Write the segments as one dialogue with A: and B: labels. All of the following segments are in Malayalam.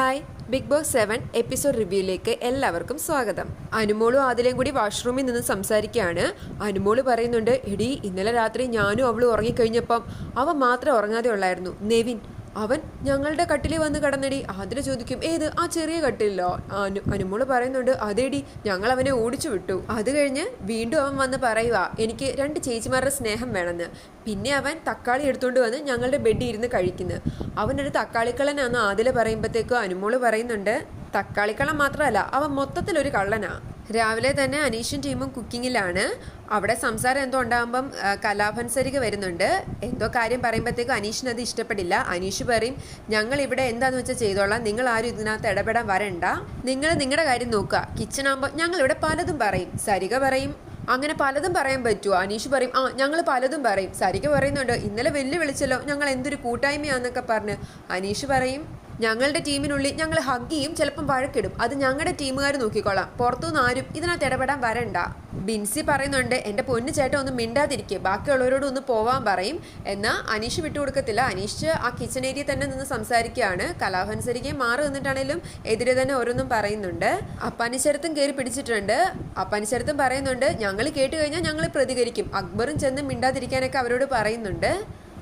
A: Hi Big Boss seven episode റിവ്യൂയിലേക്ക് എല്ലാവർക്കും സ്വാഗതം. അനുമോളും ആദിലയും കൂടി വാഷ്റൂമിൽ നിന്ന് സംസാരിക്കുകയാണ്. അനുമോൾ പറയുന്നുണ്ട് എടി ഇന്നലെ രാത്രി ഞാനും അവളും ഉറങ്ങിക്കഴിഞ്ഞപ്പം അവ മാത്രം ഉറങ്ങാതെ ഉള്ളായിരുന്നു. നെവിൻ അവൻ ഞങ്ങളുടെ കട്ടിലിൽ വന്ന് കടന്നടി. ആതിര ചോദിക്കും ഏത്? ആ ചെറിയ കട്ടിലോ അനു അനുമോൾ പറയുന്നുണ്ട് അതേടി ഞങ്ങൾ അവനെ ഓടിച്ചു വിട്ടു. അത് കഴിഞ്ഞ് വീണ്ടും അവൻ വന്ന് പറയുക എനിക്ക് രണ്ട് ചേച്ചിമാരുടെ സ്നേഹം വേണമെന്ന്. പിന്നെ അവൻ തക്കാളി എടുത്തുകൊണ്ട് വന്ന് ഞങ്ങളുടെ ബെഡിൽ ഇരുന്ന് കഴിക്കുന്നു. അവനൊരു തക്കാളിക്കളനാന്ന് ആതില പറയുമ്പോഴത്തേക്കും അനുമോൾ പറയുന്നുണ്ട് തക്കാളിക്കള്ളം മാത്രമല്ല അവൻ മൊത്തത്തിലൊരു കള്ളനാ. രാവിലെ തന്നെ അനീഷും ടീമും കുക്കിങ്ങിലാണ്. അവിടെ സംസാരം എന്തോ ഉണ്ടാകുമ്പം കലാഭൻസരിക വരുന്നുണ്ട്. എന്തോ കാര്യം പറയുമ്പോഴത്തേക്കും അനീഷിന് അത് ഇഷ്ടപ്പെടില്ല. അനീഷ് പറയും ഞങ്ങൾ ഇവിടെ എന്താന്ന് വെച്ചാൽ ചെയ്തോളാം. നിങ്ങൾ ആരും ഇതിനകത്ത് ഇടപെടാൻ വരണ്ട. നിങ്ങൾ നിങ്ങളുടെ കാര്യം നോക്കുക. കിച്ചൺ ആകുമ്പോൾ ഞങ്ങൾ ഇവിടെ പലതും പറയും. സരിക പറയും അങ്ങനെ പലതും പറയാൻ പറ്റുമോ അനീഷ് പറയും ആ ഞങ്ങൾ പലതും പറയും. സരിക പറയുന്നുണ്ട് ഇന്നലെ വെല്ലുവിളിച്ചല്ലോ. ഞങ്ങൾ എന്തൊരു കൂട്ടായ്മയാന്നൊക്കെ പറഞ്ഞ്. അനീഷ് പറയും ഞങ്ങളുടെ ടീമിനുള്ളിൽ ഞങ്ങൾ ഹഗ് ചെയ്യും ചിലപ്പം വഴക്കിടും. അത് ഞങ്ങളുടെ ടീമുകാർ നോക്കിക്കോളാം. പുറത്തുനിന്ന് ആരും ഇതിനകത്ത് ഇടപെടാൻ വരണ്ട. ബിൻസി പറയുന്നുണ്ട് എന്റെ പൊന്നു ചേട്ട ഒന്ന് മിണ്ടാതിരിക്കുക ബാക്കിയുള്ളവരോട് ഒന്ന് പോവാൻ പറയും. എന്നാൽ അനീഷ് വിട്ടുകൊടുക്കത്തില്ല. അനീഷ് ആ കിച്ചൺ ഏരിയ തന്നെ നിന്ന് സംസാരിക്കുകയാണ്. കലാഭൻസരികയും മാറി നിന്നിട്ടാണേലും എതിരെ തന്നെ ഓരോന്നും പറയുന്നുണ്ട്. അപ്പാനിച്ചരത്തും കയറി പിടിച്ചിട്ടുണ്ട്. അപ്പാനിച്ചരത്തും പറയുന്നുണ്ട് ഞങ്ങൾ കേട്ട് കഴിഞ്ഞാൽ ഞങ്ങൾ പ്രതികരിക്കും. അക്ബറും ചെന്ന് മിണ്ടാതിരിക്കാനൊക്കെ അവരോട് പറയുന്നുണ്ട്.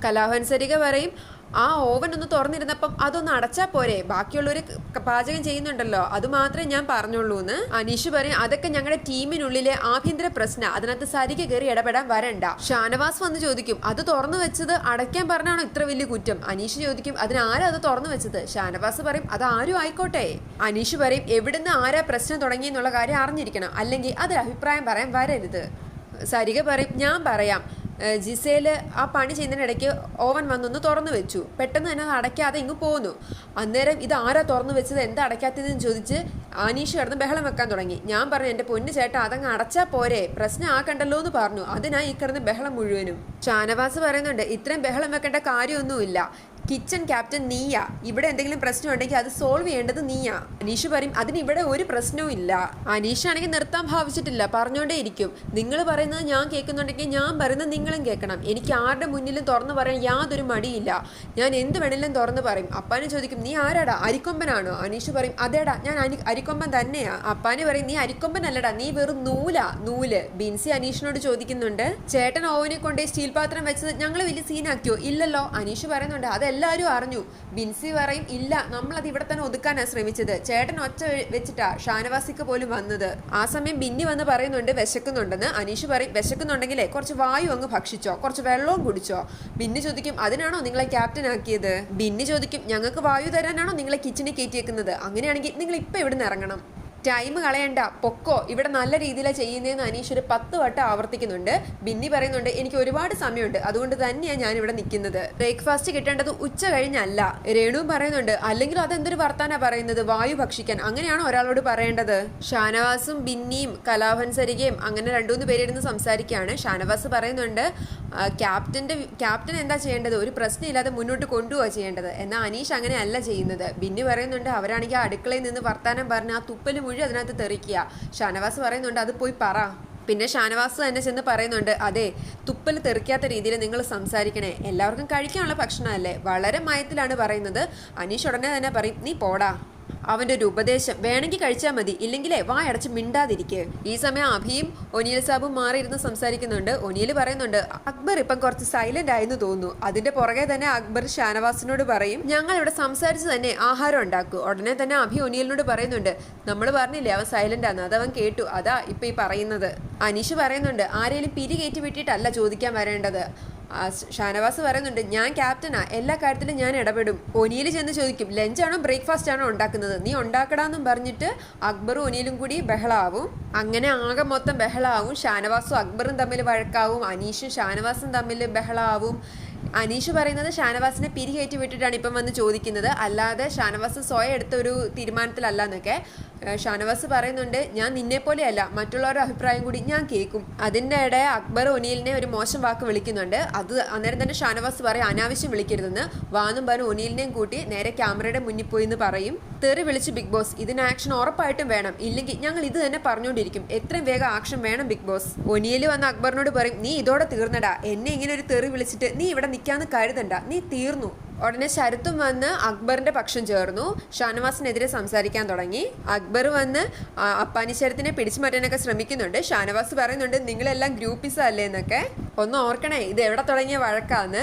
A: കലാഹൻസരിക പറയും ആ ഓവൻ ഒന്ന് തുറന്നിരുന്നപ്പം അതൊന്ന് അടച്ചാ പോരെ. ബാക്കിയുള്ളവർ പാചകം ചെയ്യുന്നുണ്ടല്ലോ. അത് മാത്രമേ ഞാൻ പറഞ്ഞുള്ളൂ എന്ന് അനീഷ് പറയും അതൊക്കെ ഞങ്ങളുടെ ടീമിനുള്ളിലെ ആഭ്യന്തര പ്രശ്ന. അതിനകത്ത് സരിക കയറി ഇടപെടാൻ വരണ്ട. ഷാനവാസ് വന്ന് ചോദിക്കും അത് തുറന്നു വെച്ചത് അടയ്ക്കാൻ പറഞ്ഞാണോ ഇത്ര വലിയ കുറ്റം? അനീഷ് ചോദിക്കും അതിനാരാ അത് തുറന്നു വെച്ചത്? ഷാനവാസ് പറയും അത് ആരും ആയിക്കോട്ടെ. അനീഷ് പറയും എവിടുന്ന് ആരാ പ്രശ്നം തുടങ്ങി എന്നുള്ള കാര്യം അറിഞ്ഞിരിക്കണം. അല്ലെങ്കിൽ അതൊരു അഭിപ്രായം പറയാൻ വരരുത്. സരിക പറയും ഞാൻ പറയാം. ജിസേൽ ആ പണി ചെയ്യുന്നതിനിടയ്ക്ക് ഓവൻ വന്നൊന്ന് തുറന്നു വെച്ചു. പെട്ടെന്ന് തന്നെ അടയ്ക്കാതെ ഇങ്ങ് പോന്നു. അന്നേരം ഇത് ആരാ തുറന്നു വെച്ചത്? എന്താ അടയ്ക്കാത്തതെന്ന് ചോദിച്ച് ആനീഷ് കിടന്ന് ബഹളം വെക്കാൻ തുടങ്ങി. ഞാൻ പറഞ്ഞു എന്റെ പൊന്നു ചേട്ടാ അതങ്ങ് അടച്ചാൽ പോരെ. പ്രശ്നം ആക്കണ്ടല്ലോ എന്ന് പറഞ്ഞു. അതിനാ ഈ കിടന്ന് ബഹളം മുഴുവനും. ഷാനവാസ് പറയുന്നുണ്ട് ഇത്രയും ബഹളം വെക്കേണ്ട കാര്യമൊന്നുമില്ല. കിച്ചൺ ക്യാപ്റ്റൻ നീയാ. ഇവിടെ എന്തെങ്കിലും പ്രശ്നം ഉണ്ടെങ്കിൽ അത് സോൾവ് ചെയ്യേണ്ടത് നീയാ. അനീഷ് പറയും അതിന് ഇവിടെ ഒരു പ്രശ്നവും ഇല്ല. അനീഷ് ആണെങ്കിൽ നിർത്താൻ ഭാവിച്ചിട്ടില്ല. പറഞ്ഞോണ്ടേ ഇരിക്കും. നിങ്ങൾ പറയുന്നത് ഞാൻ കേൾക്കുന്നുണ്ടെങ്കിൽ ഞാൻ പറയുന്നത് നിങ്ങളും കേൾക്കണം. എനിക്ക് ആരുടെ മുന്നിലും തുറന്നു പറയാൻ യാതൊരു മടിയില്ല. ഞാൻ എന്ത് വേണേലും തുറന്നു പറയും. അപ്പാന് ചോദിക്കും നീ ആരാടാ? അരിക്കൊമ്പനാണോ? അനീഷ് പറയും അതേടാ ഞാൻ അനി അരിക്കൊമ്പൻ തന്നെയാ. അപ്പാന് പറയും നീ അരിക്കൊമ്പൻ അല്ലടാ നീ വെറും നൂലാ. നൂൽ. ബിൻസി അനീഷിനോട് ചോദിക്കുന്നുണ്ട് ചേട്ടൻ ഓവനെ കൊണ്ടേ സ്റ്റീൽ പാത്രം വെച്ചത് ഞങ്ങൾ വലിയ സീനാക്കിയോ ഇല്ലല്ലോ. അനീഷ് പറയുന്നുണ്ട് അതെല്ലാവരും അറിഞ്ഞു. ബിൻസി പറയും ഇല്ല നമ്മളത് ഇവിടെ തന്നെ ഒതുക്കാനാ ശ്രമിച്ചത്. ചേട്ടൻ ഒച്ച വെച്ചിട്ടാ ഷാനവാസിക്ക് പോലും വന്നത്. ആ സമയം ബിന്നി വന്ന് പറയുന്നുണ്ട് വിശക്കുന്നുണ്ടെന്ന്. അനീഷ് പറയും വിശക്കുന്നുണ്ടെങ്കിലേ കുറച്ച് വായു അങ്ങ് ഭക്ഷിച്ചോ കുറച്ച് വെള്ളവും കുടിച്ചോ. ബിന്നി ചോദിക്കും അതിനാണോ നിങ്ങളെ ക്യാപ്റ്റൻ ആക്കിയത്? ബിന്നി ചോദിക്കും ഞങ്ങൾക്ക് വായു തരാനാണോ നിങ്ങളെ കിച്ചണിൽ കയറ്റിയേക്കുന്നത്? അങ്ങനെയാണെങ്കിൽ നിങ്ങൾ ഇപ്പം ഇവിടുന്ന് ഇറങ്ങണം? ടൈം കളയണ്ട. പൊക്കോ. ഇവിടെ നല്ല രീതിയിലാണ് ചെയ്യുന്നതെന്ന് അനീഷ് ഒരു പത്ത് വട്ടം ആവർത്തിക്കുന്നുണ്ട്. ബിന്നി പറയുന്നുണ്ട് എനിക്ക് ഒരുപാട് സമയമുണ്ട്. അതുകൊണ്ട് തന്നെയാണ് ഞാൻ ഇവിടെ നിൽക്കുന്നത് ബ്രേക്ക്ഫാസ്റ്റ് കിട്ടേണ്ടത് ഉച്ച കഴിഞ്ഞല്ല. രേണുവും പറയുന്നുണ്ട് അല്ലെങ്കിൽ അതെന്തൊരു വർത്താന പറയുന്നത്? വായു ഭക്ഷിക്കാൻ. അങ്ങനെയാണോ ഒരാളോട് പറയേണ്ടത്? ഷാനവാസും ബിന്നിയും കലാഭൻ സരികയും അങ്ങനെ രണ്ടുമൂന്ന് പേരിരുന്ന് സംസാരിക്കുകയാണ്. ഷാനവാസ് പറയുന്നുണ്ട് ക്യാപ്റ്റന്റെ ക്യാപ്റ്റൻ എന്താ ചെയ്യേണ്ടത്? ഒരു പ്രശ്നമില്ലാതെ മുന്നോട്ട് കൊണ്ടുപോവുക ചെയ്യേണ്ടത്. എന്നാൽ അനീഷ് അങ്ങനെയല്ല ചെയ്യുന്നത്. ബിന്നി പറയുന്നുണ്ട് അവരാണെങ്കിൽ ആ അടുക്കളയിൽ നിന്ന് വർത്താനം പറഞ്ഞ് ആ തുപ്പൽ മുഴുവൻ അതിനകത്ത് തെറിക്കുക. ഷാനവാസ് പറയുന്നുണ്ട് അത് പോയി പറ. പിന്നെ ഷാനവാസ് തന്നെ ചെന്ന് പറയുന്നുണ്ട് അതെ തുപ്പൽ തെറിക്കാത്ത രീതിയിൽ നിങ്ങൾ സംസാരിക്കണേ. എല്ലാവർക്കും കഴിക്കാനുള്ള ഭക്ഷണമല്ലേ? വളരെ മയത്തിലാണ് പറയുന്നത്. അനീഷ് ഉടനെ തന്നെ പറയും നീ പോടാ. അവന്റെ ഒരു ഉപദേശം. വേണമെങ്കിൽ കഴിച്ചാൽ മതി. ഇല്ലെങ്കിലേ വായടച്ച് മിണ്ടാതിരിക്കുക ഈ സമയം അഭിയും ഒനിയൽ സാബും മാറിയിരുന്ന് സംസാരിക്കുന്നുണ്ട്. ഒനിയൽ പറയുന്നുണ്ട് അക്ബർ ഇപ്പം കുറച്ച് സൈലന്റ് ആയെന്ന് തോന്നുന്നു. അതിന്റെ പുറകെ തന്നെ അക്ബർ ഷാനവാസിനോട് പറയും ഞങ്ങൾ ഇവിടെ സംസാരിച്ച് തന്നെ ആഹാരം ഉണ്ടാക്കൂ. ഉടനെ തന്നെ അഭി ഒനിയലിനോട് പറയുന്നുണ്ട് നമ്മൾ പറഞ്ഞില്ലേ അവൻ സൈലന്റ് ആണ് അതവൻ കേട്ടു. അതാ ഇപ്പൊ ഈ പറയുന്നത്. അനീഷ് പറയുന്നുണ്ട് ആരെങ്കിലും പിരി കയറ്റി വിട്ടിട്ടല്ല ചോദിക്കാൻ വരേണ്ടത്. ഷാനവാസ് പറയുന്നുണ്ട് ഞാൻ ക്യാപ്റ്റനാ എല്ലാ കാര്യത്തിലും ഞാൻ ഇടപെടും. ഒനിയിൽ ചെന്ന് ചോദിക്കും ലഞ്ചാണോ ബ്രേക്ക്ഫാസ്റ്റ് ആണോ ഉണ്ടാക്കുന്നത്? നീ ഉണ്ടാക്കടാന്നും പറഞ്ഞിട്ട് അക്ബറും ഒനിയിലും കൂടി ബഹളാവും. അങ്ങനെ ആകെ മൊത്തം ബഹളാവും. ഷാനവാസും അക്ബറും തമ്മിൽ വഴക്കാവും. അനീഷും ഷാനവാസും തമ്മിൽ ബഹളാവും. അനീഷ് പറയുന്നത് ഷാനവാസിനെ പിരികയറ്റി വിട്ടിട്ടാണ് ഇപ്പം വന്ന് ചോദിക്കുന്നത്. അല്ലാതെ ഷാനവാസ് സ്വയം എടുത്ത ഒരു തീരുമാനത്തിലല്ല എന്നൊക്കെ ഷാനവാസ് പറയുന്നുണ്ട് ഞാൻ നിന്നെ പോലെയല്ല മറ്റുള്ളവരുടെ അഭിപ്രായം കൂടി ഞാൻ കേൾക്കും. അതിന്റെ ഇടെ അക്ബർ ഒനീലിനെ ഒരു മോശം വാക്ക് വിളിക്കുന്നുണ്ട്. അത് അന്നേരം തന്നെ ഷാനവാസ് പറയും അനാവശ്യം വിളിക്കരുതെന്ന്. വാന്നും പറഞ്ഞു ഒനീലിനെയും കൂട്ടി നേരെ ക്യാമറയുടെ മുന്നിൽ പോയി എന്ന് പറയും. തെറി വിളിച്ച് ബിഗ് ബോസ് ഇതിന് ആക്ഷൻ ഉറപ്പായിട്ടും വേണം. ഇല്ലെങ്കിൽ ഞങ്ങൾ ഇത് തന്നെ പറഞ്ഞുകൊണ്ടിരിക്കും. എത്രയും വേഗം ആക്ഷൻ വേണം ബിഗ് ബോസ്. ഒനിയിൽ വന്ന അക്ബറിനോട് പറയും നീ ഇതോടെ തീർന്നടാ. എന്നെ ഇങ്ങനെ ഒരു തെറി വിളിച്ചിട്ട് നീ ഇവിടെ നിൽക്കാന്ന് കരുതണ്ട. നീ തീർന്നു. ഉടനെ ശരത്തും വന്ന് അക്ബറിന്റെ പക്ഷം ചേർന്നു. ഷാനവാസിനെതിരെ സംസാരിക്കാൻ തുടങ്ങി. അക്ബർ വന്ന് അപ്പാനി ശരത്തിനെ പിടിച്ചു മാറ്റാനൊക്കെ ശ്രമിക്കുന്നുണ്ട്. ഷാനവാസ് പറയുന്നുണ്ട് നിങ്ങളെല്ലാം ഗ്രൂപ്പിസ് അല്ലേ എന്നൊക്കെ. ഒന്ന് ഓർക്കണേ ഇത് എവിടെ തുടങ്ങിയ വഴക്കാന്ന്.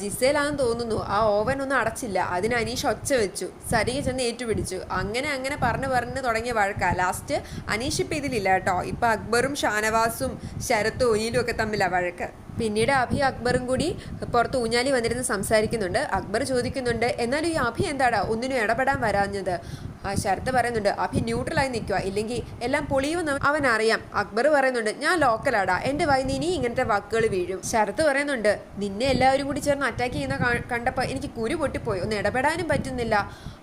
A: ജിസയിലാണെന്ന് തോന്നുന്നു ആ ഓവൻ ഒന്നും അടച്ചില്ല. അതിന് അനീഷ് ഒച്ച വെച്ചു. സരിക ചെന്ന് ഏറ്റുപിടിച്ചു. അങ്ങനെ അങ്ങനെ പറഞ്ഞു പറഞ്ഞ് തുടങ്ങിയ വഴക്കാ. ലാസ്റ്റ് അനീഷ് ഇപ്പം ഇതിലില്ല കേട്ടോ. ഇപ്പം അക്ബറും ഷാനവാസും ശരത്തും ഒനിയിലും ഒക്കെ തമ്മിലാണ് വഴക്ക്. പിന്നീട് അഭി അക്ബറും കൂടി പുറത്ത് ഊഞ്ഞാലി വന്നിരുന്ന് സംസാരിക്കുന്നുണ്ട്. അക്ബർ ചോദിക്കുന്നുണ്ട് എന്നാലും ഈ അഭി എന്താടാ? ഒന്നിനും ഇടപെടാൻ വരാഞ്ഞത്. ആ ശരത് പറയുന്നുണ്ട് അഭി ന്യൂട്രലായി നിൽക്കുക ഇല്ലെങ്കിൽ എല്ലാം പൊളിയുമെന്ന് അവൻ അറിയാം. അക്ബർ പറയുന്നുണ്ട് ഞാൻ ലോക്കലാടാ എന്റെ വായിന്ന് ഇനി ഇങ്ങനത്തെ വാക്കുകൾ വീഴും. ശരത് പറയുന്നുണ്ട് നിന്നെ എല്ലാവരും കൂടി ചേർന്ന് അറ്റാക്ക് ചെയ്യുന്ന കണ്ടപ്പോൾ എനിക്ക് കുരു പൊട്ടിപ്പോയി. ഒന്ന് ഇടപെടാനും പറ്റുന്നില്ല.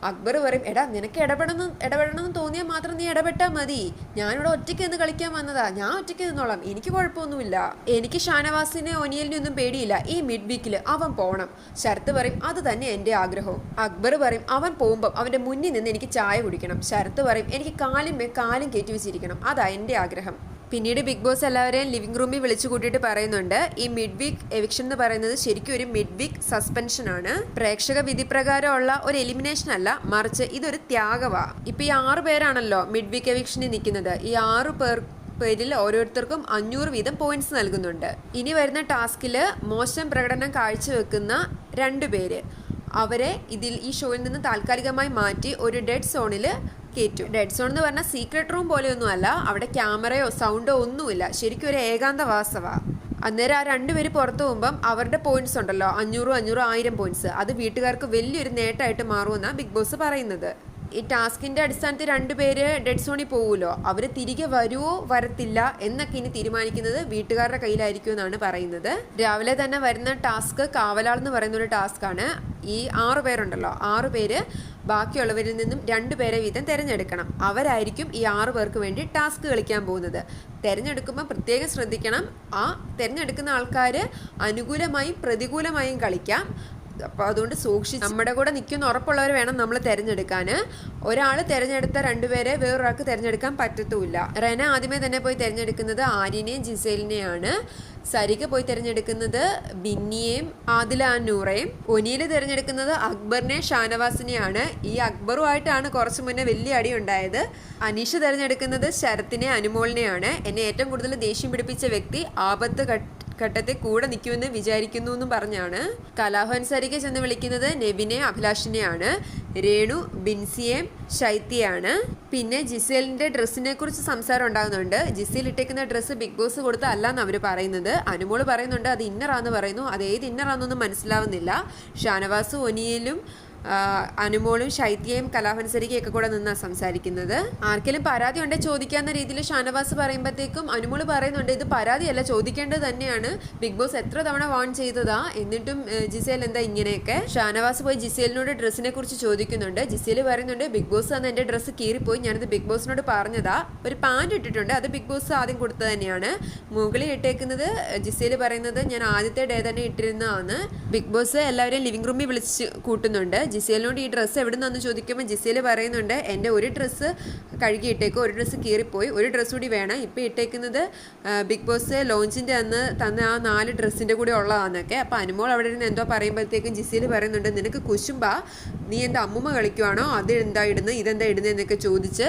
A: അക്ബർ പറയും എടാ നിനക്ക് ഇടപെടണം ഇടപെടണമെന്ന് തോന്നിയാൽ മാത്രം നീ ഇടപെട്ടാൽ മതി. ഞാനിവിടെ ഒറ്റയ്ക്ക് നിന്ന് കളിക്കാൻ വന്നതാ. ഞാൻ ഒറ്റയ്ക്ക് നിന്നോളാം. എനിക്ക് കുഴപ്പമൊന്നുമില്ല. എനിക്ക് ഷാനവാസിനെ ഒനിയലിനെ ഒന്നും പേടിയില്ല. ഈ മിഡ് വീക്കിൽ അവൻ പോകണം ശരത് പറയും അത് തന്നെ എന്റെ ആഗ്രഹവും. അക്ബർ പറയും അവൻ പോകുമ്പോൾ അവന്റെ മുന്നിൽ നിന്ന് എനിക്ക് ചായ കുടിക്കണം ശരത്ത് പറയും എനിക്ക് കാലും കാലും കയറ്റി വെച്ചിരിക്കണം അതാ എന്റെ ആഗ്രഹം. പിന്നീട് ബിഗ് ബോസ് എല്ലാവരെയും ലിവിംഗ് റൂമിൽ വിളിച്ചു കൂട്ടിയിട്ട് പറയുന്നുണ്ട് ഈ മിഡ് വീക്ക് എവിക്ഷൻ എന്ന് പറയുന്നത് ശരിക്കും ഒരു മിഡ് വീക്ക് സസ്പെൻഷൻ ആണ്. പ്രേക്ഷക വിധി പ്രകാരമുള്ള ഒരു എലിമിനേഷൻ അല്ല മറിച്ച് ഇതൊരു ത്യാഗവാ. ഇപ്പൊ ഈ ആറു പേരാണല്ലോ മിഡ് വീക്ക് എവിക്ഷനിൽ നിൽക്കുന്നത്. ഈ ആറു പേർ പേരിൽ ഓരോരുത്തർക്കും അഞ്ഞൂറ് വീതം പോയിന്റ്സ് നൽകുന്നുണ്ട്. ഇനി വരുന്ന ടാസ്കിൽ മോശം പ്രകടനം കാഴ്ചവെക്കുന്ന രണ്ട് പേര്. അവരെ ഇതിൽ ഈ ഷോയിൽ നിന്ന് താൽക്കാലികമായി മാറ്റി ഒരു ഡെഡ് സോണിൽ കയറ്റും ഡെഡ് സോൺ എന്ന് പറഞ്ഞാൽ സീക്രട്ട് റൂം പോലെയൊന്നും അല്ല. അവിടെ ക്യാമറയോ സൗണ്ടോ ഒന്നുമില്ല. ശരിക്കും ഒരു ഏകാന്തവാസവാ. അന്നേരം ആ രണ്ടുപേര് പുറത്തു പോകുമ്പം അവരുടെ പോയിന്റ്സ് ഉണ്ടല്ലോ. അഞ്ഞൂറും അഞ്ഞൂറും ആയിരം പോയിന്റ്സ് അത് വീട്ടുകാർക്ക് വലിയൊരു നേട്ടമായിട്ട് മാറുമെന്നാണ് ബിഗ് ബോസ് പറയുന്നത്. ഈ ടാസ്കിന്റെ അടിസ്ഥാനത്തിൽ രണ്ടുപേര് ഡെഡ് സോണിൽ പോകുമല്ലോ അവർ തിരികെ വരുമോ വരത്തില്ല എന്നൊക്കെ ഇനി തീരുമാനിക്കുന്നത് വീട്ടുകാരുടെ കയ്യിലായിരിക്കും എന്നാണ് പറയുന്നത്. രാവിലെ തന്നെ വരുന്ന ടാസ്ക് കാവലാൾ എന്ന് പറയുന്ന ഒരു ടാസ്ക് ആണ് ഈ ആറു പേരുണ്ടല്ലോ. ആറു പേര് ബാക്കിയുള്ളവരിൽ നിന്നും രണ്ടു പേരെ വീതം തിരഞ്ഞെടുക്കണം. അവരായിരിക്കും ഈ ആറു പേർക്ക് വേണ്ടി ടാസ്ക് കളിക്കാൻ പോകുന്നത്. തിരഞ്ഞെടുക്കുമ്പോൾ പ്രത്യേകം ശ്രദ്ധിക്കണം. ആ തിരഞ്ഞെടുക്കുന്ന ആൾക്കാർ അനുകൂലമായും പ്രതികൂലമായും കളിക്കാം. അപ്പോൾ അതുകൊണ്ട് സൂക്ഷിച്ച് നമ്മുടെ കൂടെ നിൽക്കുന്ന ഉറപ്പുള്ളവർ വേണം നമ്മൾ തിരഞ്ഞെടുക്കാൻ ഒരാൾ തിരഞ്ഞെടുത്ത രണ്ടുപേരെ വേറൊരാൾക്ക് തിരഞ്ഞെടുക്കാൻ പറ്റത്തുമില്ല. റെന ആദ്യമേ തന്നെ പോയി തിരഞ്ഞെടുക്കുന്നത് ആര്യനെയും ജിസേലിനെയാണ്. സരിക പോയി തിരഞ്ഞെടുക്കുന്നത് ബിന്നിയെയും ആദില നൂറയും ഒനിയിൽ തിരഞ്ഞെടുക്കുന്നത് അക്ബറിനെ ഷാനവാസിനെയാണ്. ഈ അക്ബറുമായിട്ടാണ് കുറച്ച് മുന്നേ വലിയ അടി ഉണ്ടായത്. അനീഷ് തിരഞ്ഞെടുക്കുന്നത് ശരത്തിനെ അനുമോളിനെയാണ്. എന്നെ ഏറ്റവും കൂടുതൽ ദേഷ്യം പിടിപ്പിച്ച വ്യക്തി ആപത്ത് ഘട്ടത്തിൽ കൂടെ നിൽക്കുമെന്ന് വിചാരിക്കുന്നു എന്നും പറഞ്ഞാണ്. കലാഭവൻ സരിക ചെന്ന് വിളിക്കുന്നത് നെവിനെ അഭിലാഷിനെയാണ്. രേണു ബിൻസിയെയും ശൈത്യയാണ്. പിന്നെ ജിസേലിന്റെ ഡ്രസ്സിനെ കുറിച്ച് സംസാരം ഉണ്ടാകുന്നുണ്ട്. ജിസേൽ ഇട്ടേക്കുന്ന ഡ്രസ്സ് ബിഗ് ബോസ് കൊടുത്ത അല്ലാന്ന് അവർ പറയുന്നത്. അനുമോൾ പറയുന്നുണ്ട് അത് ഇന്നറാന്ന് പറയുന്നു. അത് ഏത് ഇന്നറാന്നൊന്നും മനസ്സിലാവുന്നില്ല. ഷാനവാസ് ഒനിയലും അനുമോളും ശൈത്യയും കലാഭൻസരികയും ഒക്കെ കൂടെ നിന്നാണ് സംസാരിക്കുന്നത്. ആർക്കെങ്കിലും പരാതി ഉണ്ടെ ചോദിക്കാവുന്ന രീതിയിൽ ഷാനവാസ് പറയുമ്പോഴത്തേക്കും അനുമോൾ പറയുന്നുണ്ട് ഇത് പരാതിയല്ല ചോദിക്കേണ്ടത് തന്നെയാണ്. ബിഗ് ബോസ് എത്ര തവണ വാൺ ചെയ്തതാ? എന്നിട്ടും ജിസേൽ എന്താ ഇങ്ങനെയൊക്കെ. ഷാനവാസ് പോയി ജിസേലിനോട് ഡ്രസ്സിനെ കുറിച്ച് ചോദിക്കുന്നുണ്ട്. ജിസേൽ പറയുന്നുണ്ട് ബിഗ് ബോസ് അന്ന് എന്റെ ഡ്രസ്സ് കീറിപ്പോയി. ഞാനത് ബിഗ് ബോസിനോട് പറഞ്ഞതാ. ഒരു പാന്റ് ഇട്ടിട്ടുണ്ട്. അത് ബിഗ് ബോസ് ആദ്യം കൊടുത്തത് തന്നെയാണ്. മുകളിൽ ഇട്ടേക്കുന്നത് ജിസേൽ പറയുന്നത് ഞാൻ ആദ്യത്തെ ഡേ തന്നെ ഇട്ടിരുന്നതാണ് ബിഗ് ബോസ് എല്ലാവരെയും ലിവിംഗ് റൂമിൽ വിളിച്ച് കൂട്ടുന്നുണ്ട്. ജിസേലിനോട് ഈ ഡ്രസ്സ് എവിടെ നിന്ന് ചോദിക്കുമ്പോൾ ജിസേൽ പറയുന്നുണ്ട് എന്റെ ഒരു ഡ്രസ്സ് കഴുകി ഇട്ടേക്കും ഒരു ഡ്രസ്സ് കീറിപ്പോയി ഒരു ഡ്രസ്സ് കൂടി വേണം. ഇപ്പം ഇട്ടേക്കുന്നത് ബിഗ് ബോസ് ലോഞ്ചിന്റെ അന്ന് തന്ന ആ നാല് ഡ്രസ്സിന്റെ കൂടെ ഉള്ളതാണെന്നൊക്കെ അപ്പോൾ അനുമോൾ അവിടെ നിന്ന് എന്തോ പറയുമ്പോഴത്തേക്കും ജിസേൽ പറയുന്നുണ്ട് നിനക്ക് കുശുമ്പാ നീ എന്റെ അമ്മുമ്മ കളിക്കുവാണോ? അത് എന്താ ഇടുന്നത് ഇതെന്താ ഇടുന്നത് എന്നൊക്കെ ചോദിച്ച്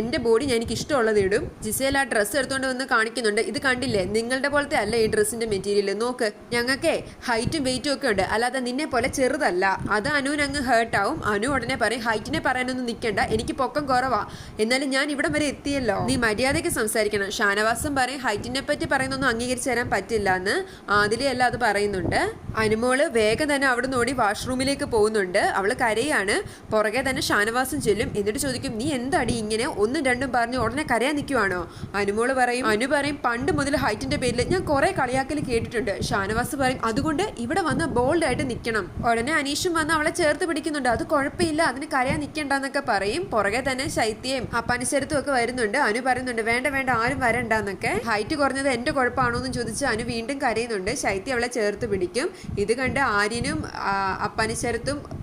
A: എന്റെ ബോഡി ഞാൻ എനിക്ക് ഇഷ്ടമുള്ളത് ഇടും. ജിസേൽ ആ ഡ്രസ്സ് എടുത്തുകൊണ്ട് വന്ന് കാണിക്കുന്നുണ്ട്. ഇത് കണ്ടില്ലേ? നിങ്ങളുടെ പോലത്തെ അല്ല ഈ ഡ്രസ്സിന്റെ മെറ്റീരിയൽ നോക്ക് ഞങ്ങൾക്ക് ഹൈറ്റും വെയിറ്റും ഒക്കെ ഉണ്ട്. അല്ലാതെ നിന്നെ പോലെ ചെറുതല്ല. അത് അനുവിന് അങ്ങ് ഹേർട്ടാവും അനു ഉടനെ പറയും ഹൈറ്റിനെ പറയാനൊന്നും നിൽക്കണ്ട എനിക്ക് പൊക്കം കുറവാ. എന്നാലും ഞാൻ ഇവിടെ വരെ എത്തിയല്ലോ. നീ മര്യാദയ്ക്ക് സംസാരിക്കണം. ഷാനവാസം പറയും ഹൈറ്റിനെ പറ്റി പറയുന്നൊന്നും അംഗീകരിച്ച് തരാൻ പറ്റില്ല എന്ന് ആദിലയല്ല അത് പറയുന്നുണ്ട്. അനുമോൾ വേഗം തന്നെ അവിടെ ഓടി വാഷ്റൂമിലേക്ക് പോകുന്നുണ്ട്. അവൾ കരയാണ്. പുറകെ തന്നെ ഷാനവാസം ചെല്ലും. എന്നിട്ട് ചോദിക്കും നീ എന്താടി ഇങ്ങനെ ഒന്നും രണ്ടും പറഞ്ഞ് ഉടനെ കരയാൻ നിൽക്കുവാണോ അനുമോൾ പറയും അനു പറയും പണ്ട് മുതൽ ഹൈറ്റിന്റെ പേരിൽ ഞാൻ കുറെ കളിയാക്കൽ കേട്ടിട്ടുണ്ട്. ഷാനവാസ് പറയും അതുകൊണ്ട് ഇവിടെ വന്ന് ബോൾഡ് ആയിട്ട് നിൽക്കണം ഉടനെ അനീഷും വന്ന് അവളെ ചേർത്ത് പിടിക്കുന്നുണ്ട്. അത് കുഴപ്പമില്ല. അതിന് കരയാൻ നിൽക്കണ്ടെന്നൊക്കെ പറയും. പുറകെ തന്നെ ശൈത്യയും അപ്പാനിശരത്തും ഒക്കെ വരുന്നുണ്ട്. അനു പറയുന്നുണ്ട് വേണ്ട വേണ്ട ആരും വരണ്ടെന്നൊക്കെ. ഹൈറ്റ് കുറഞ്ഞത് എന്റെ കുഴപ്പമാണോ എന്ന് ചോദിച്ച് അനു വീണ്ടും കരയുന്നുണ്ട്. ശൈത്യ അവളെ ചേർത്ത് പിടിക്കും. ഇത് കണ്ട് ആര്യനും ആ,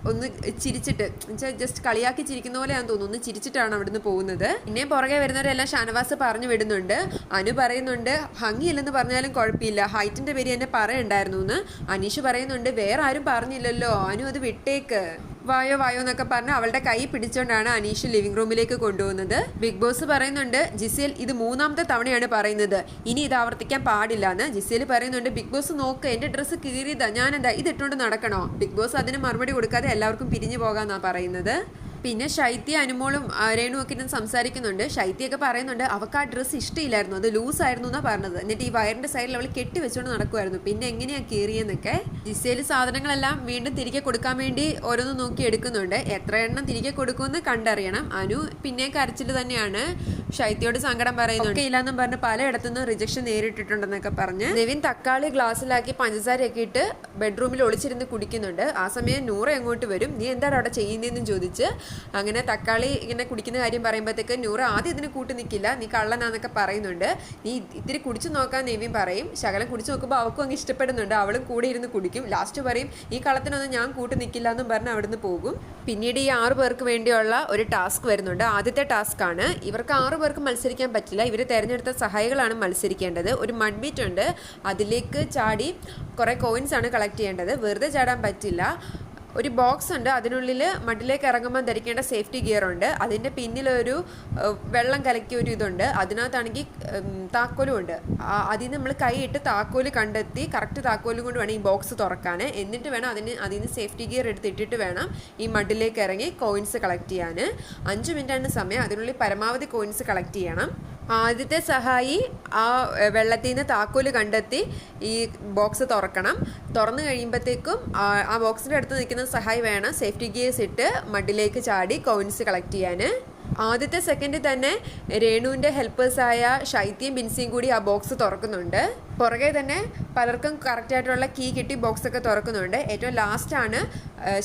A: ഒന്ന് ചിരിച്ചിട്ട്. എന്നുവെച്ചാൽ ജസ്റ്റ് കളിയാക്കി ചിരിക്കുന്ന പോലെയാണെന്ന് തോന്നുന്നു. ഒന്ന് ചിരിച്ചിട്ടാണ് അവിടുന്ന് പോകുന്നത്. പിന്നെ പുറകെ വരുന്നവരെല്ലാം ഷാനവാസ് പറഞ്ഞു വിടുന്നുണ്ട്. അനു പറയുന്നുണ്ട് ഭംഗിയില്ലെന്ന് പറഞ്ഞാലും കുഴപ്പമില്ല. ഹൈറ്റിന്റെ പേര് എന്നെ പറയണ്ടായിരുന്നു എന്ന് അനീഷ് പറയുന്നുണ്ട് വേറെ ആരും പറഞ്ഞില്ലല്ലോ. അനു അത് വിട്ടേക്ക്. വായോ വായോ എന്നൊക്കെ പറഞ്ഞ് അവളുടെ കൈ പിടിച്ചുകൊണ്ടാണ് അനീഷ് ലിവിംഗ് റൂമിലേക്ക് കൊണ്ടുപോകുന്നത്. ബിഗ് ബോസ് പറയുന്നുണ്ട് ജിസേൽ ഇത് മൂന്നാമത്തെ തവണയാണ് പറയുന്നത്. ഇനി ഇത് ആവർത്തിക്കാൻ പാടില്ല എന്ന്. ജിസേൽ പറയുന്നുണ്ട് ബിഗ് ബോസ് നോക്ക് എന്റെ ഡ്രസ്സ് കീറിയതാ ഞാനെന്താ ഇത് ഇട്ടുകൊണ്ട് നടക്കണോ? ബിഗ് ബോസ് അതിന് മറുപടി കൊടുക്കാതെ എല്ലാവർക്കും പിരിഞ്ഞു പോകാന്നാ പറയുന്നത്. പിന്നെ ശൈത്യ അനുമോളും രേണുവൊക്കെ ഇരുന്ന് സംസാരിക്കുന്നുണ്ട്. ശൈത്യൊക്കെ പറയുന്നുണ്ട് അവൾക്ക് ആ ഡ്രസ്സ് ഇഷ്ടമില്ലായിരുന്നു അത് ലൂസ് ആയിരുന്നു എന്നാ പറഞ്ഞത്. എന്നിട്ട് ഈ വയറിന്റെ സൈഡിൽ അവൾ കെട്ടി വെച്ചുകൊണ്ട് നടക്കുമായിരുന്നു പിന്നെ എങ്ങനെയാ കീറിയെന്നൊക്കെ ജിസയിൽ സാധനങ്ങളെല്ലാം വീണ്ടും തിരികെ കൊടുക്കാൻ വേണ്ടി ഓരോന്ന് നോക്കി എടുക്കുന്നുണ്ട്. എത്ര എണ്ണം തിരികെ കൊടുക്കുമെന്ന് കണ്ടറിയണം. അനു പിന്നെ കരച്ചിൽ തന്നെയാണ്. ശൈത്യയോട് സങ്കടം പറയുന്നുണ്ട്. ഇല്ലാന്നും പറഞ്ഞ് പലയിടത്തുനിന്നും റിജക്ഷൻ നേരിട്ടിട്ടുണ്ടെന്നൊക്കെ പറഞ്ഞ് നിവിൻ തക്കാളി ഗ്ലാസ്സിലാക്കി പഞ്ചസാരയൊക്കെ ഇട്ട് ബെഡ്റൂമിൽ ഒളിച്ചിരുന്ന് കുടിക്കുന്നുണ്ട്. ആ സമയം നൂറ എങ്ങോട്ട് വരും? നീ എന്താണ് അവിടെ ചെയ്യുന്നതെന്ന് ചോദിച്ച് അങ്ങനെ തക്കാളി ഇങ്ങനെ കുടിക്കുന്ന കാര്യം പറയുമ്പോഴത്തേക്ക് നൂറ ആദ്യം ഇതിന് കൂട്ടി നിൽക്കില്ല നീ കള്ളനാന്നൊക്കെ പറയുന്നുണ്ട്. നീ ഇത്തിരി കുടിച്ചു നോക്കാൻ നെവിൻ പറയും. ശകലം കുടിച്ചു നോക്കുമ്പോൾ അവൾക്കും അങ്ങ് ഇഷ്ടപ്പെടുന്നുണ്ട്. അവളും കൂടെ ഇരുന്ന് കുടിക്കും. ലാസ്റ്റ് പറയും ഈ കള്ളത്തിനൊന്നും ഞാൻ കൂട്ടി നിൽക്കില്ല എന്നും പറഞ്ഞ് അവിടുന്ന് പോകും. പിന്നീട് ഈ ആറു പേർക്ക് വേണ്ടിയുള്ള ഒരു ടാസ്ക് വരുന്നുണ്ട്. ആദ്യത്തെ ടാസ്ക് ആണ്. ഇവർക്ക് ആറു പേർക്ക് മത്സരിക്കാൻ പറ്റില്ല. ഇവർ തിരഞ്ഞെടുത്ത സഹായികളാണ് മത്സരിക്കേണ്ടത്. ഒരു മൺബീറ്റ് ഉണ്ട്. അതിലേക്ക് ചാടി കുറേ കോയിൻസ് ആണ് കളക്ട് ചെയ്യേണ്ടത്. വെറുതെ ചാടാൻ പറ്റില്ല. ഒരു ബോക്സ് ഉണ്ട്. അതിനുള്ളിൽ മഡിലേക്ക് ഇറങ്ങുമ്പോൾ ധരിക്കേണ്ട സേഫ്റ്റി ഗിയർ ഉണ്ട്. അതിന്റെ പിന്നിലൊരു വെള്ളം കലക്കിയ ഒരു ഇതുണ്ട്. അതിനകത്താണെങ്കിൽ താക്കോലും ഉണ്ട്. അതിൽ നിന്ന് നമ്മൾ കൈയിട്ട് താക്കോൽ കണ്ടെത്തി കറക്റ്റ് താക്കോലും കൊണ്ട് വേണം ഈ ബോക്സ് തുറക്കാൻ എന്നിട്ട് വേണം അതിന് അതിൽ നിന്ന് സേഫ്റ്റി ഗിയർ എടുത്ത് ഇട്ടിട്ട് വേണം ഈ മഡിലേക്ക് ഇറങ്ങി കോയിൻസ് കളക്ട് ചെയ്യാൻ അഞ്ച് മിനിറ്റാണ് സമയം. അതിനുള്ളിൽ പരമാവധി കോയിൻസ് കളക്ട് ചെയ്യണം. ആദ്യത്തെ സഹായി ആ വെള്ളത്തിൽ നിന്ന് താക്കോൽ കണ്ടെത്തി ഈ ബോക്സ് തുറക്കണം. തുറന്നു കഴിയുമ്പോഴത്തേക്കും ആ ആ ബോക്സിന്റെ അടുത്ത് നിൽക്കുന്ന സഹായി വേണം. സേഫ്റ്റി ഗിയേഴ്സ് ഇട്ട് മഡിലേക്ക് ചാടി കോയിൻസ് കളക്ട് ചെയ്യാൻ ആദ്യത്തെ സെക്കൻഡിൽ തന്നെ രേണുവിന്റെ ഹെൽപ്പേഴ്സായ ശൈത്യം ബിൻസിയും കൂടി ആ ബോക്സ് തുറക്കുന്നുണ്ട്. പുറകെ തന്നെ പലർക്കും കറക്റ്റായിട്ടുള്ള കീ കിട്ടി ബോക്സ് ഒക്കെ തുറക്കുന്നുണ്ട്. ഏറ്റവും ലാസ്റ്റാണ്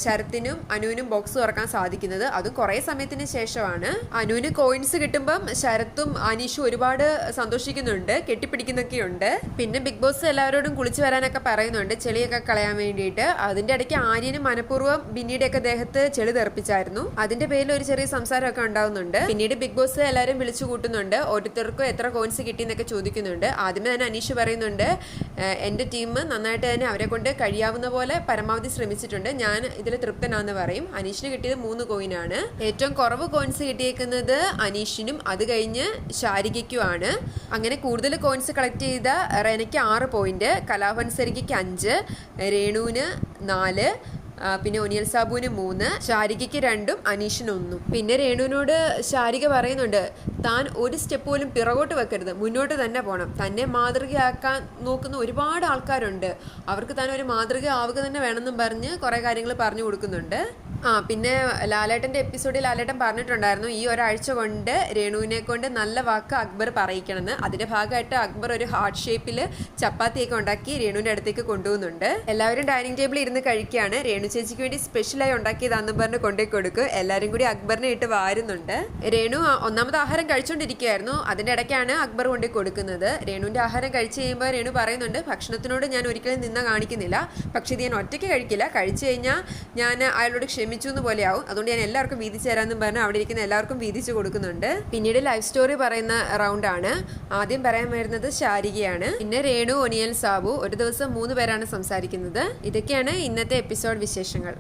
A: ശരത്തിനും അനുവിനും ബോക്സ് തുറക്കാൻ സാധിക്കുന്നത്. അത് കുറേ സമയത്തിന് ശേഷമാണ്. അനുവിന് കോയിൻസ് കിട്ടുമ്പം ശരത്തും അനീഷും ഒരുപാട് സന്തോഷിക്കുന്നുണ്ട് കെട്ടിപ്പിടിക്കുന്നൊക്കെയുണ്ട്. പിന്നെ ബിഗ് ബോസ് എല്ലാവരോടും കുളിച്ചു വരാനൊക്കെ പറയുന്നുണ്ട് ചെളിയൊക്കെ കളയാൻ വേണ്ടിയിട്ട്. അതിന്റെ ഇടയ്ക്ക് ആര്യനും മനഃപൂർവം ബിന്നിയുടെയൊക്കെ ദേഹത്ത് ചെളി തെറിപ്പിച്ചായിരുന്നു. അതിന്റെ പേരിൽ ഒരു ചെറിയ സംസാരമൊക്കെ ഉണ്ടാവുന്നുണ്ട്. പിന്നീട് ബിഗ് ബോസ് എല്ലാവരും വിളിച്ചു കൂട്ടുന്നുണ്ട് ഓരോരുത്തർക്കും എത്ര കോയിൻസ് കിട്ടിയെന്നൊക്കെ ചോദിക്കുന്നുണ്ട്. ആദ്യമേ തന്നെ അനീഷ് പറയുന്നുണ്ട് "ഏഹ്, എന്റെ ടീം നന്നായിട്ട് തന്നെ അവരെ കൊണ്ട് കഴിയാവുന്ന പോലെ പരമാവധി ശ്രമിച്ചിട്ടുണ്ട്. ഞാൻ ഇതിൽ തൃപ്തനാന്ന് പറയും. അനീഷിന് കിട്ടിയത് മൂന്ന് കോയിനാണ് ഏറ്റവും കുറവ് കോയിൻസ് കിട്ടിയേക്കുന്നത് അനീഷിനും അത് കഴിഞ്ഞ് ശാരികയ്ക്കുമാണ്. അങ്ങനെ കൂടുതൽ കോയിൻസ് കളക്ട് ചെയ്ത റെനയ്ക്ക് ആറ് പോയിന്റ് കലാഭൻസരിക്ക് അഞ്ച് രേണുവിന് നാല് പിന്നെ ഒനിയൽ സാബുവിന് മൂന്ന് ശാരികയ്ക്ക് രണ്ടും അനീഷിന് ഒന്നും. പിന്നെ രേണുവിനോട് ശാരിക പറയുന്നുണ്ട് താൻ ഒരു സ്റ്റെപ്പ് പോലും പിറകോട്ട് വെക്കരുത്. മുന്നോട്ട് തന്നെ പോകണം തന്നെ മാതൃകയാക്കാൻ നോക്കുന്ന ഒരുപാട് ആൾക്കാരുണ്ട്. അവർക്ക് താൻ ഒരു മാതൃക ആവുക തന്നെ വേണമെന്നും പറഞ്ഞ് കുറേ കാര്യങ്ങൾ പറഞ്ഞു കൊടുക്കുന്നുണ്ട്. ആ പിന്നെ ലാലേട്ടന്റെ എപ്പിസോഡിൽ ലാലേട്ടൻ പറഞ്ഞിട്ടുണ്ടായിരുന്നു ഈ ഒരാഴ്ച കൊണ്ട് രേണുവിനെ കൊണ്ട് നല്ല വാക്ക് അക്ബർ പറയിക്കണമെന്ന്. അതിന്റെ ഭാഗമായിട്ട് അക്ബർ ഒരു ഹാർട്ട് ഷേപ്പിൽ ചപ്പാത്തിയൊക്കെ ഉണ്ടാക്കി രേണുവിന്റെ അടുത്തേക്ക് കൊണ്ടുപോകുന്നുണ്ട്. എല്ലാവരും ഡൈനിങ് ടേബിളിൽ ഇരുന്ന് കഴിക്കുകയാണ്. രേണു ചേച്ചിക്ക് വേണ്ടി സ്പെഷ്യലായി ഉണ്ടാക്കിയതാണെന്ന് പറഞ്ഞ് കൊണ്ടേ കൊടുക്കും. എല്ലാവരും കൂടി അക്ബറിനെ ഇട്ട് വാരുന്നുണ്ട്. രേണു ഒന്നാമത് ആഹാരം കഴിച്ചുകൊണ്ടിരിക്കുകയായിരുന്നു അതിന്റെ ഇടയ്ക്കാണ് അക്ബർ കൊണ്ടേ കൊടുക്കുന്നത്. രേണുവിന്റെ ആഹാരം കഴിച്ചു കഴിയുമ്പോൾ രേണു പറയുന്നുണ്ട് ഭക്ഷണത്തിനോട് ഞാൻ ഒരിക്കലും നിന്ന കാണിക്കുന്നില്ല. പക്ഷേ ഇത് ഞാൻ ഒറ്റയ്ക്ക് കഴിക്കില്ല. കഴിച്ചു കഴിഞ്ഞാൽ ഞാൻ അയാളോട് ക്ഷമിച്ചു എന്ന് പോലെയാവും അതുകൊണ്ട് ഞാൻ എല്ലാവർക്കും വീതിച്ചു തരാമെന്നും പറഞ്ഞു അവിടെ ഇരിക്കുന്ന എല്ലാവർക്കും വീതിച്ചു കൊടുക്കുന്നുണ്ട്. പിന്നീട് ലൈഫ് സ്റ്റോറി പറയുന്ന റൗണ്ട് ആണ്. ആദ്യം പറയാൻ വരുന്നത് ശാരികയാണ്. പിന്നെ രേണു ഒനിയൽ സാബു ഒരു ദിവസം മൂന്ന് പേരാണ് സംസാരിക്കുന്നത്. ഇതൊക്കെയാണ് ഇന്നത്തെ എപ്പിസോഡ് വിശേഷങ്ങൾ.